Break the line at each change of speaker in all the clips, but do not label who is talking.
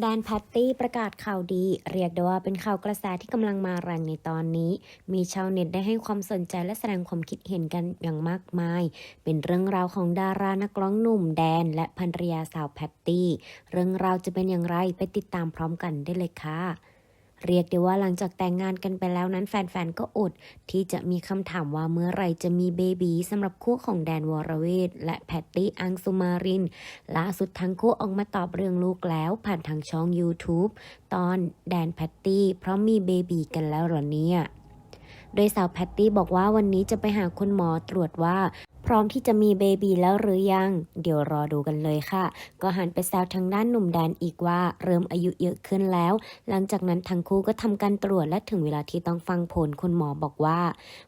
แดนแพตตี้ประกาศข่าวดี เรียกได้ว่าเป็นข่าวกระแสที่กำลังมาแรงในตอนนี้ มีชาวเน็ตได้ให้ความสนใจและแสดงความคิดเห็นกันอย่างมากมาย เป็นเรื่องราวของดารานักร้องหนุ่มแดน และภรรยาสาวแพตตี้ เรื่องราวจะเป็นอย่างไรไปติดตามพร้อมกันได้เลยค่ะ เรียกได้ว่าหลังจากแต่งงานกันไปแล้วนั้นแฟนๆ ก็อด ที่จะมีคำถามว่าเมื่อไรจะมีเบบีสำหรับคู่ของแดนวรเวทและแพตตี้อังสุมารินล่าสุดทั้งคู่ออกมาตอบเรื่องลูกแล้วผ่านทางช่อง YouTube ตอนแดนแพตตี้เพราะมีเบบีกันแล้วเหรอเนี่ย โดยสาวแพตตี้บอกว่าวันนี้จะไปหาคุณหมอตรวจว่า ร้อมที่จะมีเบบีแล้วหรือยัง เดี๋ยวรอดูกันเลยค่ะ ก็หันไปแซวทางด้านหนุ่มแดนอีกว่าเริ่มอายุเยอะขึ้นแล้ว หลังจากนั้นทั้งคู่ก็ทำการตรวจและถึงเวลาที่ต้องฟังผลคุณหมอบอกว่า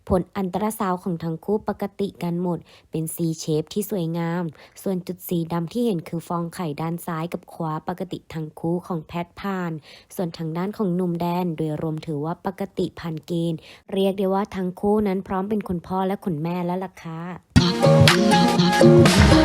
ผลอันตราซาวของทั้งคู่ปกติกันหมด เป็น C shape ที่สวยงาม ส่วนจุดสีดำที่เห็นคือฟองไข่ด้านซ้ายกับขวาปกติทั้งคู่ของแพทย์พาน ส่วนทางด้านของหนุ่มแดนโดยรวมถือว่าปกติผ่านเกณฑ์ เรียกได้ว่าทั้งคู่นั้นพร้อมเป็นคุณพ่อและคุณแม่แล้วล่ะค่ะ
Thank you.